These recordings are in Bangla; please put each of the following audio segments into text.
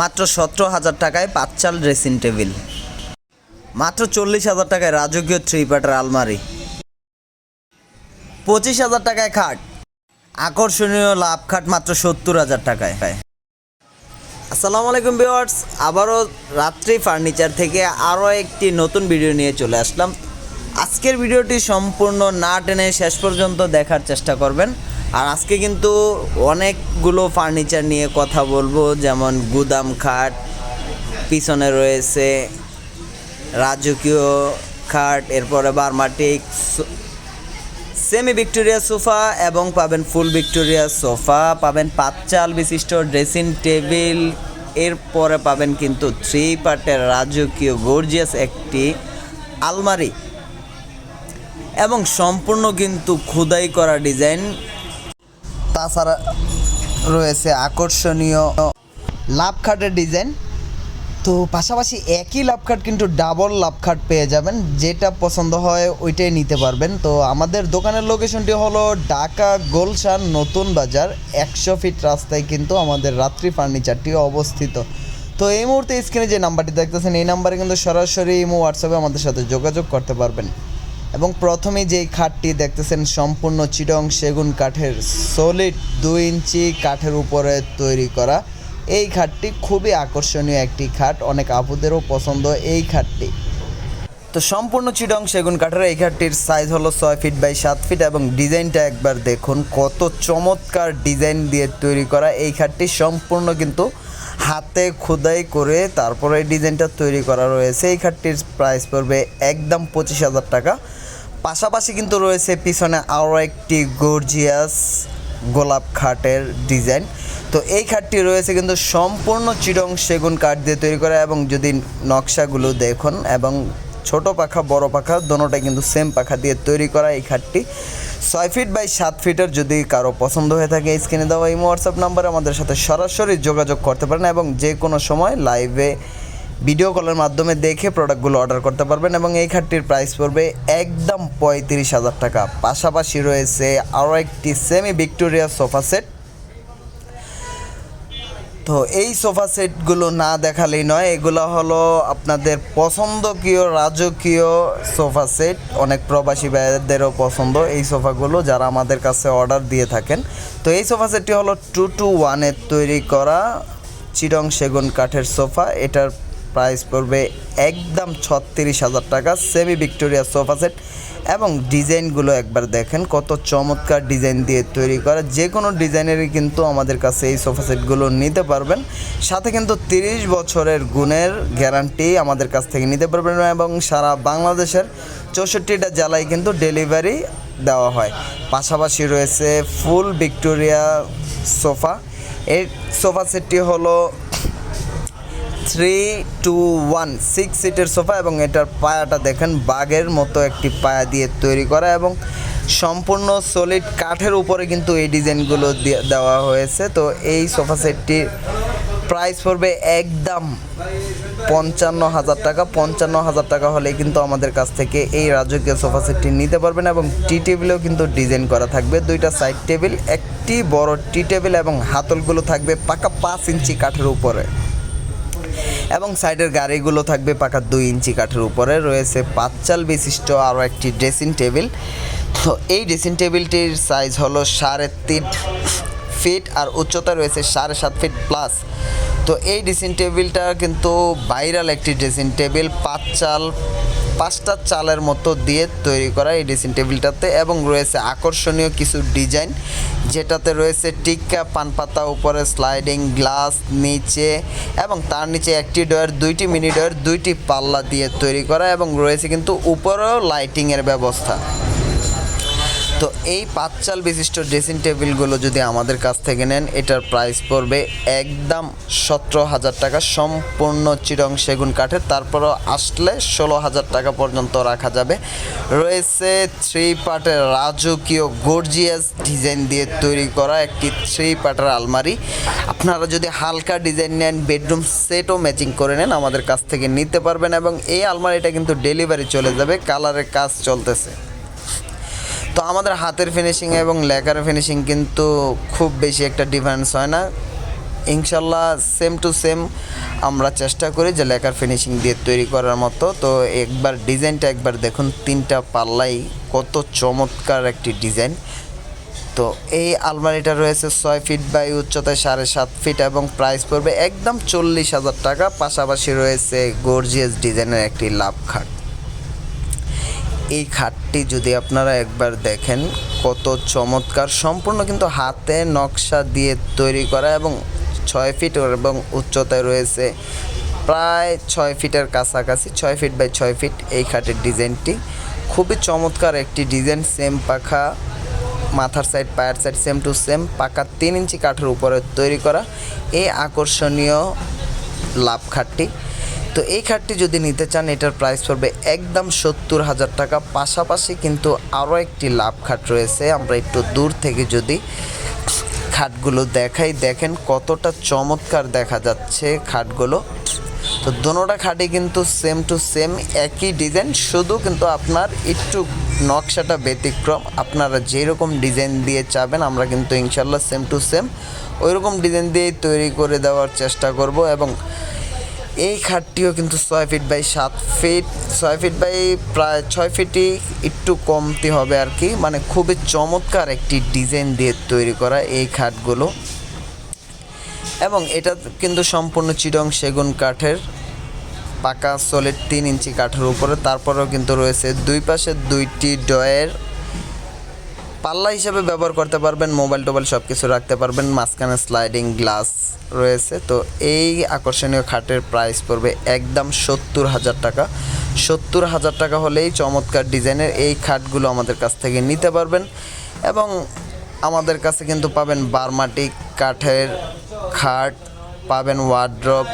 মাত্র সতেরো হাজার টাকায় পাঁচ চাল ড্রেসিং টেবিল মাত্র চল্লিশ হাজার টাকায় রাজকীয় থ্রি আলমারি। পঁচিশ হাজার টাকায় খাট। আকর্ষণীয় লাভ খাট মাত্র সত্তর হাজার টাকায়। আসসালামু আলাইকুম ভিউয়ার্স, আবারও রাত্রি ফার্নিচার থেকে আরও একটি নতুন ভিডিও নিয়ে চলে আসলাম। আজকের ভিডিওটি সম্পূর্ণ না টেনে শেষ পর্যন্ত দেখার চেষ্টা করবেন। আর আজকে কিন্তু অনেকগুলো ফার্নিচার নিয়ে কথা বলব, যেমন গুদাম খাট, পিছনে রয়েছে রাজকীয় খাট, এরপরে বারমাটিক সেমি ভিক্টোরিয়া সোফা এবং পাবেন ফুল ভিক্টোরিয়া সোফা পাবেন পাঁচ চাল বিশিষ্ট ড্রেসিং টেবিল এরপরে পাবেন কিন্তু থ্রি পার্টের রাজকীয় গর্জিয়াস একটি আলমারি। এবং সম্পূর্ণ কিন্তু খোদাই করা ডিজাইন তাছাড়া রয়েছে আকর্ষণীয় লাভ খাটের ডিজাইন। তো পাশাপাশি একই লাভ খাট কিন্তু ডাবল লাভ খাট পেয়ে যাবেন, যেটা পছন্দ হয় ওইটাই নিতে পারবেন। তো আমাদের দোকানের লোকেশনটি হলো ঢাকা গোলশান নতুন বাজার, একশো ফিট রাস্তায় কিন্তু আমাদের রাত্রি ফার্নিচারটি অবস্থিত। তো এই মুহূর্তে স্ক্রিনে যে নাম্বারটি দেখতেছেন, এই নাম্বারে কিন্তু সরাসরি ইমো হোয়াটসঅ্যাপে আমাদের সাথে যোগাযোগ করতে পারবেন। এবং প্রথমে যেই খাটটি দেখতেছেন, সম্পূর্ণ চিটং সেগুন কাঠের সলিড দুই ইঞ্চি কাঠের উপরে তৈরি করা। এই খাটটি খুবই আকর্ষণীয় একটি খাট, অনেক আপুদেরও পছন্দ এই খাটটি। তো সম্পূর্ণ চিডং সেগুন কাঠের এই খাটটির সাইজ হলো ছয় ফিট বাই সাত ফিট এবং ডিজাইনটা একবার দেখুন, কত চমৎকার ডিজাইন দিয়ে তৈরি করা। এই খাটটি সম্পূর্ণ কিন্তু হাতে খোদাই করে তারপরে ডিজাইনটা তৈরি করা রয়েছে। এই খাটটির প্রাইস পড়বে একদম পঁচিশ হাজার টাকা। পাশাপাশি কিন্তু রয়েছে পিছনে আরও একটি গর্জিয়াস গোলাপ খাটের ডিজাইন তো এই খাটটি রয়েছে কিন্তু সম্পূর্ণ চিরং সেগুন কাঠ দিয়ে তৈরি করা এবং যদি নকশাগুলো দেখুন এবং ছোট পাখা, বড় পাখা, দোনোটাই কিন্তু সেম পাখা দিয়ে তৈরি করা এই খাটটি। ছয় ফিট বাই সাত ফিটের যদি কারও পছন্দ হয়ে থাকে স্ক্রিনে দেওয়া এই হোয়াটসঅ্যাপ নাম্বারে আমাদের সাথে সরাসরি যোগাযোগ করতে পারেন এবং যে কোনো সময় লাইভে ভিডিও কলের মাধ্যমে দেখে প্রোডাক্টগুলো অর্ডার করতে পারবেন এবং এই খাটটির প্রাইস পড়বে একদম পঁয়ত্রিশ হাজার টাকা। পাশাপাশি রয়েছে আরও একটি সেমি ভিক্টোরিয়া সোফা সেট তো এই সোফা সেটগুলো না দেখালেই নয়, এগুলো হলো আপনাদের পছন্দকীয়, রাজকীয় সোফা সেট অনেক প্রবাসী ভাইদেরও পছন্দ এই সোফাগুলো যারা আমাদের কাছে অর্ডার দিয়ে থাকেন। তো এই সোফা সেটটি হলো টু টু ওয়ানের তৈরি করা চিরং সেগুন কাঠের সোফা এটার প্রাইস পড়বে একদম ছত্রিশ হাজার টাকা সেমি ভিক্টোরিয়া সোফা সেট এবং ডিজাইনগুলো একবার দেখেন কত চমৎকার ডিজাইন দিয়ে তৈরি করা। যে কোনো ডিজাইনেরই কিন্তু আমাদের কাছে এই সোফা সেটগুলো নিতে পারবেন। সাথে কিন্তু তিরিশ বছরের গুণের গ্যারান্টি আমাদের কাছ থেকে নিতে পারবেন এবং সারা বাংলাদেশের চৌষট্টিটা জেলায় কিন্তু ডেলিভারি দেওয়া হয়। পাশাপাশি রয়েছে ফুল ভিক্টোরিয়া সোফা এই সোফা সেটটি হলো থ্রি টু ওয়ান সিক্স সিটের সোফা এবং এটার পায়াটা দেখেন বাঘের মতো একটি পায়া দিয়ে তৈরি করা এবং সম্পূর্ণ সলিড কাঠের উপরে কিন্তু এই ডিজাইনগুলো দেওয়া হয়েছে। তো এই সোফা সেটটির প্রাইস পড়বে একদম পঞ্চান্ন হাজার টাকা। পঞ্চান্ন হাজার টাকা হলে কিন্তু আমাদের কাছ থেকে এই রাজকীয় সোফা সেটটি নিতে পারবেন এবং টি টেবিলেও কিন্তু ডিজাইন করা থাকবে। দুইটা সাইড টেবিল একটি বড় টি টেবিল এবং হাতলগুলো থাকবে পাকা পাঁচ ইঞ্চি কাঠের উপরে। এবং সাইডের গাড়িগুলো থাকবে পাকা দুই ইঞ্চি কাঠের উপরে। রয়েছে পাঁচচাল বিশিষ্ট আরও একটি ড্রেসিং টেবিল তো এই ড্রেসিং টেবিলটির সাইজ হলো সাড়ে তিন ফিট আর উচ্চতা রয়েছে সাড়ে সাত ফিট প্লাস তো এই ড্রেসিং টেবিলটা কিন্তু ভাইরাল একটি ড্রেসিং টেবিল পাঁচ চাল পাঁচটা চালের মতো দিয়ে তৈরি করা এই ড্রেসিং টেবিলটাতে এবং রয়েছে আকর্ষণীয় কিছু ডিজাইন, যেটাতে রয়েছে টিক্কা, পানপাতা, উপরে স্লাইডিং, গ্লাস, নিচে এবং তার নিচে একটি ডয়ের দুইটি মিনি ডয়ের দুইটি পাল্লা দিয়ে তৈরি করা এবং রয়েছে কিন্তু উপরেও লাইটিংয়ের ব্যবস্থা। তো এই পাঁচ চাল বিশিষ্ট ড্রেসিং টেবিলগুলো যদি আমাদের কাছ থেকে নেন, এটার প্রাইস পড়বে একদম সতেরো হাজার টাকা। সম্পূর্ণ চিরং সেগুন কাঠের, তারপরও আসলে ষোলো হাজার টাকা পর্যন্ত রাখা যাবে। রয়েছে থ্রি পার্টের রাজকীয় গর্জিয়াস ডিজাইন দিয়ে তৈরি করা একটি থ্রি পার্টের আলমারি। আপনারা যদি হালকা ডিজাইন নেন বেডরুম সেটও ম্যাচিং করে নেন, আমাদের কাছ থেকে নিতে পারবেন এবং এই আলমারিটা কিন্তু ডেলিভারি চলে যাবে কালারের কাজ চলতেছে। তো আমাদের হাতের ফিনিশিং এবং লেখার ফিনিশিং কিন্তু খুব বেশি একটা ডিফারেন্স হয় না। ইনশাল্লাহ সেম টু সেম আমরা চেষ্টা করি যে লেকার ফিনিশিং দিয়ে তৈরি করার মতো। তো একবার ডিজাইনটা একবার দেখুন, তিনটা পাল্লাই কত চমৎকার একটি ডিজাইন তো এই আলমারিটা রয়েছে ছয় ফিট বাই উচ্চতায় সাড়ে সাত ফিট এবং প্রাইস পড়বে একদম চল্লিশ হাজার টাকা। পাশাপাশি রয়েছে গর্জিয়াস ডিজাইনের একটি লাভ খাট। এই খাটটি যদি আপনারা একবার দেখেন, কত চমৎকার, সম্পূর্ণ কিন্তু হাতে নকশা দিয়ে তৈরি করা এবং ছয় ফিট এবং উচ্চতায় রয়েছে প্রায় ছয় ফিটের কাছাকাছি, ছয় ফিট বাই ছয় ফিট এই খাটের ডিজাইনটি। খুবই চমৎকার একটি ডিজাইন সেম পাখা, মাথার সাইড পায়ের সাইড সেম টু সেম পাকা তিন ইঞ্চি কাঠের উপরে তৈরি করা। এই আকর্ষণীয় লাভ খাটটি। তো এই খাটটি যদি নিতে চান, এটার প্রাইস পড়বে একদম সত্তর হাজার টাকা। পাশাপাশি কিন্তু আরও একটি লাভ খাট রয়েছে। আমরা একটু দূর থেকে যদি খাটগুলো দেখাই, দেখেন কতটা চমৎকার দেখা যাচ্ছে খাটগুলো। তো দোনোটা খাটই কিন্তু সেম টু সেম একই ডিজাইন শুধু কিন্তু আপনার একটু নকশাটা ব্যতিক্রম। আপনারা যেরকম ডিজাইন দিয়ে চাবেন, আমরা কিন্তু ইনশাল্লাহ সেম টু সেম ওইরকম ডিজাইন দিয়েই তৈরি করে দেওয়ার চেষ্টা করব এবং এই খাটটিও কিন্তু ছয় ফিট বাই সাত ফিট ছয় ফিট বাই প্রায় ছয় ফিটই একটু কমতি হবে আর কি। মানে খুবই চমৎকার একটি ডিজাইন দিয়ে তৈরি করা এই খাটগুলো। এবং এটা কিন্তু সম্পূর্ণ চিরং সেগুন কাঠের, পাকা সলিড তিন ইঞ্চি কাঠের উপরে। তারপরেও কিন্তু রয়েছে দুই পাশে দুইটি ডয়ের পাল্লা হিসেবে ব্যবহার করতে পারবেন, মোবাইল টোবাইল সব কিছু রাখতে পারবেন, মাঝখানে স্লাইডিং গ্লাস রয়েছে। তো এই আকর্ষণীয় খাটের প্রাইস পড়বে একদম সত্তর হাজার টাকা। সত্তর হাজার টাকা হলেই চমৎকার ডিজাইনের এই খাটগুলো আমাদের কাছ থেকে নিতে পারবেন এবং আমাদের কাছে কিন্তু পাবেন বারমাটিক কাঠের খাট। পাবেন wardrobe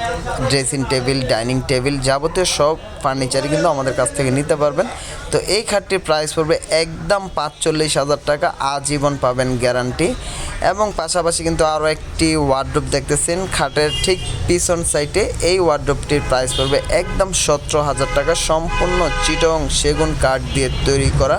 dressing table dining table যাবতীয় সব ফার্নিচারই কিন্তু আমাদের কাছ থেকে নিতে পারবেন। তো এই খাটটির প্রাইস পড়বে একদম পাঁচচল্লিশ হাজার টাকা, আজীবন পাবেন গ্যারান্টি এবং পাশাপাশি কিন্তু আরও একটি ওয়ার্ড্রপ দেখতেছেন, খাটের ঠিক পিছন সাইডে এই ওয়ার্ড্রপটির প্রাইস পড়বে একদম সতেরো হাজার টাকা, সম্পূর্ণ চিটং সেগুন কাঠ দিয়ে তৈরি করা।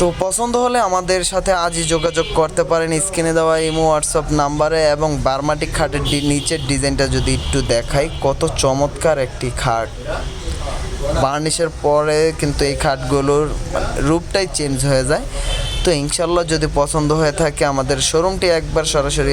তো পছন্দ হলে আমাদের সাথে আজই যোগাযোগ করতে পারেন। স্ক্রিনে দেওয়া ইমো, হোয়াটসঅ্যাপ নাম্বারে এবং বার্মাটিক খাটের নিচের ডিজাইনটা যদি একটু দেখাই, কত চমৎকার একটি খাট। বার্নিশের পরে কিন্তু এই খাটগুলোর রূপটাই চেঞ্জ হয়ে যায়। তো ইনশাল্লাহ যদি পছন্দ হয়ে থাকে আমাদের শোরুমটি একবার সরাসরি